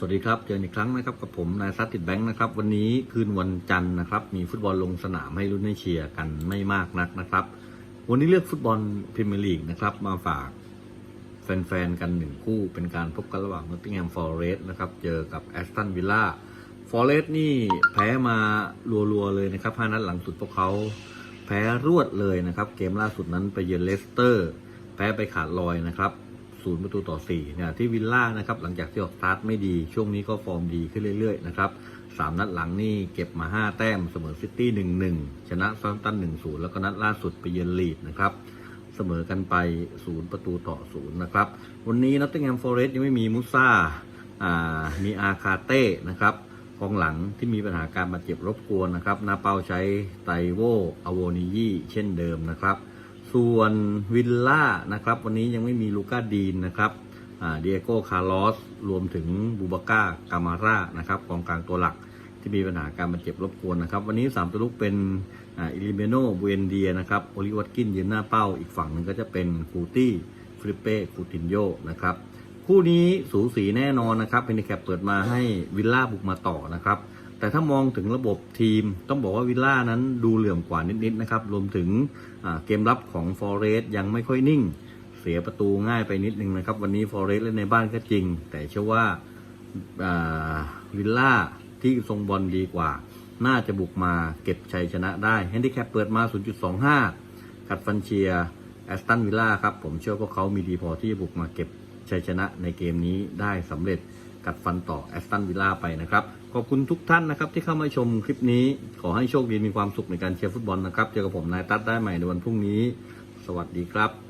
สวัสดีครับ เจออีกครั้งนะครับกับผมนายซัตติดแบงค์นะครับ วันนี้คืนวันจันทร์นะครับ มีฟุตบอลลงสนามให้รุ่นให้เชียร์กันไม่มากนักนะครับ วันนี้เลือกฟุตบอลพรีเมียร์ลีกนะครับ มาฝากแฟนๆกันหนึ่งคู่เป็นการพบกันระหว่างนอตติงแฮมฟอร์เรสต์นะครับเจอกับแอสตันวิลล่าฟอร์เรสต์นี่แพ้มารัวๆเลยนะครับห้านัดหลังสุดพวกเขาแพ้รวดเลยนะครับ เกมล่าสุดนั้นไปเยือนเลสเตอร์ แพ้ไปขาดลอยนะครับ ศูนย์ประตูต่อ4เนี่ยที่วิลล่านะครับหลังจากที่ออกสตาร์ทไม่ดีช่วงนี้ก็ฟอร์มดีขึ้นเรื่อยๆนะครับสามนัดหลังนี่เก็บมา 5 แต้มเสมอซิตี้1-1ชนะซาตัน1-0แล้วก็นัดล่าสุดไปเยือนลีดนะครับเสมอกันไป0ประตูต่อ0นะครับวันนี้นอตติงแฮมฟอร์เรสต์ยังไม่มีมุซ่าอ่ามีอาคาเต้นะครับกองหลังที่มีปัญหาการบาดเจ็บรบกวนนะครับนาเปาใช้ไตโวอโวนิยีเช่นเดิมนะครับ ส่วนวิลล่านะครับ วันนี้ยังไม่มีลูก้าดีนนะครับเดียโก้คาร์ลอสรวมถึงบูบาก้ากามาร่านะครับกองกลางตัวหลักที่มีปัญหาการบาดเจ็บรบกวนนะครับ วันนี้ 3 ตัวลุกเป็นอิลิเมโนบูเอนเดียนะครับโอลิวัตกินยืนหน้าเป้าอีกฝั่งหนึ่งก็จะเป็นคูตี้ฟริปเป้คูตินโยนะครับคู่นี้สูสีแน่นอนนะครับเพนนิแคปเปิดมาให้วิลล่าบุกมาต่อนะครับ แต่ถ้ามองถึงระบบทีมต้องบอกว่าวิลล่านั้นดูเหลื่อมกว่านิดๆนะครับ รวมถึงเกมรับของฟอร์เรสต์ยังไม่ค่อยนิ่ง เสียประตูง่ายไปนิดนึงนะครับ วันนี้ฟอร์เรสต์เล่นในบ้านก็จริง แต่เชื่อว่าอ่าวิลล่าที่ทรงบอลดีกว่า น่าจะบุกมาเก็บชัยชนะได้แฮนดิแคปเปิดมา 0.25 กัดฟันเชียแอสตันวิลล่าครับ ผมเชื่อว่าเขามีดีพอที่จะบุกมาเก็บชัยชนะในเกมนี้ได้สำเร็จ กัดฟันต่อแอสตันวิลล่าไปนะครับ ขอบคุณทุกท่านนะครับที่เข้ามาชมคลิปนี้ ขอให้โชคดีมีความสุขในการเชียร์ฟุตบอลนะครับ เจอกับผมนายตั๊ดได้ใหม่ในวันพรุ่งนี้ สวัสดีครับ